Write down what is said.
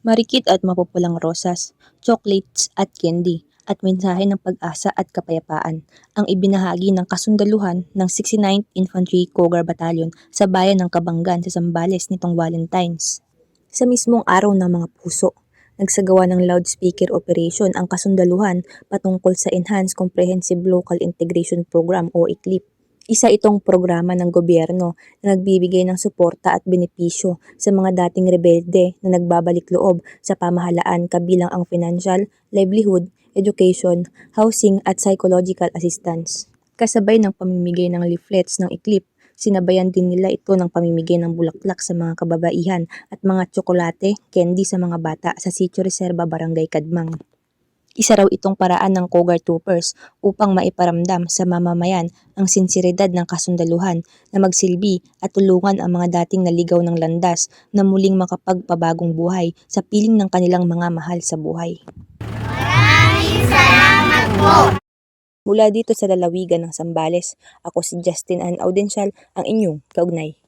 Marikit at mapupulang rosas, chocolates at candy, at mensahe ng pag-asa at kapayapaan ang ibinahagi ng kasundaluhan ng 69th Infantry Cougar Battalion sa bayan ng Kabanggan sa Zambales nitong Valentines. Sa mismong araw ng mga puso, nagsagawa ng loudspeaker operation ang kasundaluhan patungkol sa Enhanced Comprehensive Local Integration Program o ICLIP. Isa itong programa ng gobyerno na nagbibigay ng suporta at benepisyo sa mga dating rebelde na nagbabalik loob sa pamahalaan kabilang ang financial, livelihood, education, housing at psychological assistance. Kasabay ng pamimigay ng leaflets ng ICLIP, sinabayan din nila ito ng pamimigay ng bulaklak sa mga kababaihan at mga tsokolate, candy sa mga bata sa Sitio Reserva Barangay Kadmang. Isa raw itong paraan ng Cougar Troopers upang maiparamdam sa mamamayan ang sinseridad ng kasundaluhan na magsilbi at tulungan ang mga dating naligaw ng landas na muling makapagpabagong buhay sa piling ng kanilang mga mahal sa buhay. Mula dito sa lalawigan ng Sambales, ako si Justin Ann Audensyal, ang inyong kaugnay.